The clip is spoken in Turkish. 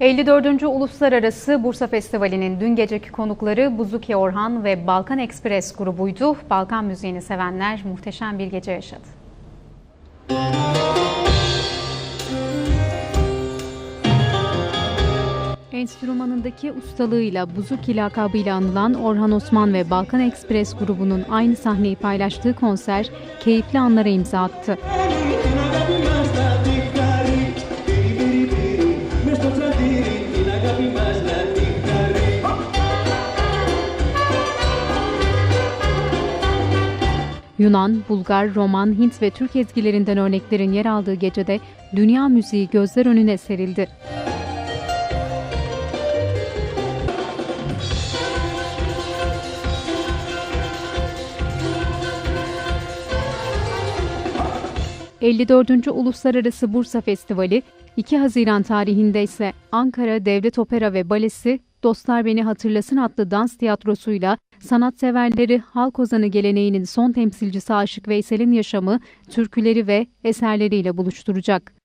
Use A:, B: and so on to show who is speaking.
A: 54. Uluslararası Bursa Festivali'nin dün geceki konukları Buzuki Orhan ve Balkan Express grubuydu. Balkan müziğini sevenler muhteşem bir gece yaşadı. Enstrümanındaki ustalığıyla Buzuki lakabıyla anılan Orhan Osman ve Balkan Express grubunun aynı sahneyi paylaştığı konser keyifli anlara imza attı. Yunan, Bulgar, Roman, Hint ve Türk ezgilerinden örneklerin yer aldığı gecede dünya müziği gözler önüne serildi. ...54. Uluslararası Bursa Festivali... ...2 Haziran tarihinde ise Ankara Devlet Opera ve Balesi... Dostlar Beni Hatırlasın adlı dans tiyatrosuyla sanatseverleri halk ozanı geleneğinin son temsilcisi Aşık Veysel'in yaşamı, türküleri ve eserleriyle buluşturacak.